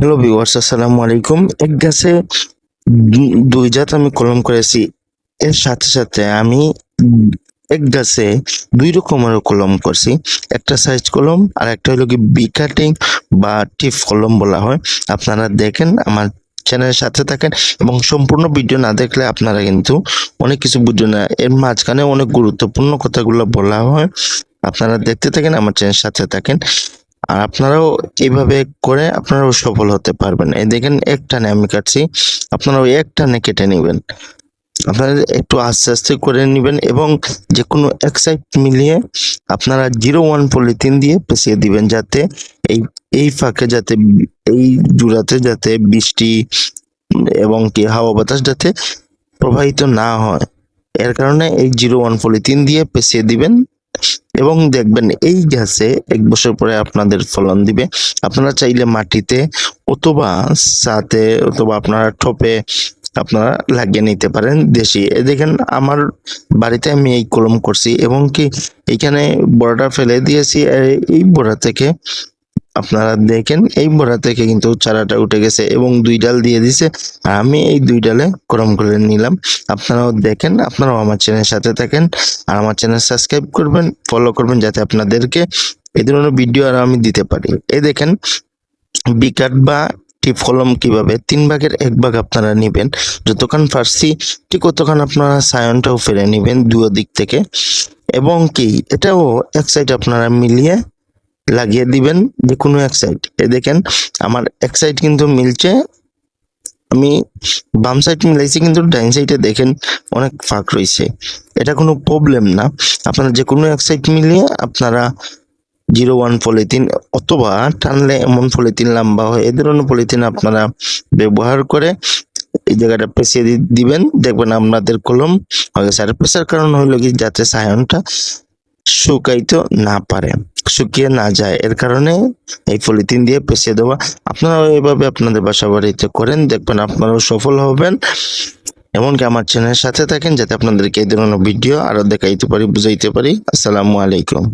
Hello viewers, আসসালামু আলাইকুম। এক গাছে দুই জাত আমি কলম করেছি। এর সাথে সাথে আমি এক গাছে দুই রকমের কলম করছি। একটা সাইজ কলম আর একটা হলো কি বি কাটিং বা টিপ কলম বলা হয়। আপনারা দেখেন, আমার চ্যানেলের সাথে থাকেন এবং সম্পূর্ণ ভিডিও না দেখলে আপনারা কিন্তু অনেক কিছু বুঝবেন না। এর মাঝখানে অনেক গুরুত্বপূর্ণ কথাগুলো বলা হয়। আপনারা দেখতে থাকেন, আমার চ্যানেলের সাথে থাকেন। আর আপনারাও এইভাবে করে আপনারাও সফল হতে পারবেন। এই দেখেন এক টানে আমি কাটছি, আপনারাও এক টানে কেটে নেবেন। আপনারা একটু আস্তে আস্তে করে নেবেন এবং যে কোনো এক সাইড মিলিয়ে আপনারা জিরো ওয়ান পলিথিন দিয়ে পেঁচিয়ে দিবেন যাতে এই এই ফাঁকে যাতে এই জুড়াতে যাতে বৃষ্টি এবং কি হাওয়া বাতাস যাতে প্রবাহিত না হয়। এর কারণে এই জিরো ওয়ান পলিথিন দিয়ে পেঁচিয়ে দিবেন। এবং দেখবেন এই গাছে এক বছর পরে আপনাদের ফলন দিবে। আপনারা চাইলে মাটিতে অথবা সাথে অথবা আপনারা ঠোপে আপনারা লাগিয়ে নিতে পারেন দেশি। দেখেন আমার বাড়িতে আমি এই কলম করছি এবং কি এখানে বড়াটা ফেলে দিয়েছি এই বড়া থেকে আপনারা দেখেন, এই বড়া থেকে কিন্তু চারাটা উঠে গেছে এবং দুই ডাল দিয়ে দিছে। আর আমি এই দুই ডালে কলম করে নিলাম। আপনারাও দেখেন, আপনারাও আমার চ্যানেলের সাথে থাকেন। আর আমার চ্যানেল সাবস্ক্রাইব করবেন ফলো করবেন যাতে আপনাদেরকে এই ধরনের ভিডিও আর আমি দিতে পারি। এই দেখেন, বিকাট বা টিপ ফলম কীভাবে? তিন ভাগের এক ভাগ আপনারা নেবেন। যতক্ষণ ফার্সি ঠিক ততক্ষণ আপনারা সায়নটাও ফেলে নেবেন দুই দিক থেকে। এবং কি, এটাও এক সাইড আপনারা মিলিয়ে লাগিয়ে দিবেন যে কোনো এক সাইড এ দেখেন, আমার এক সাইড কিন্তু মিলছে। আমি বাম সাইড মিলাইছি কিন্তু ডাইন সাইডে দেখেন অনেক ফাঁক রয়েছে। এটা কোনো প্রবলেম না। আপনারা যে কোনো এক সাইড মিলিয়ে আপনারা জিরো ওয়ান পলিথিন অথবা টানলে এমন পলিথিন লম্বা হয়, এ ধরনের পলিথিন আপনারা ব্যবহার করে এই জায়গাটা পেঁচিয়ে দিবেন। দেখবেন আপনাদের কলম হয়ে গেছে। আর পেঁচার কারণ হলো কি? যাতে সায়নটা শুকাইতে না পারে। শুকিয়ে না যায়। এর কারণে এই পলিথিন দিয়ে পেঁচিয়ে দেওয়া। আপনারাও এইভাবে আপনাদের বাসা বাড়িতে করেন, দেখবেন আপনারাও সফল হবেন। এমনকি আমার চ্যানেলের সাথে থাকেন, যাতে আপনাদেরকে এই ধরনের ভিডিও আরও দেখাইতে পারি, বুঝাইতে পারি। আসসালামু আলাইকুম।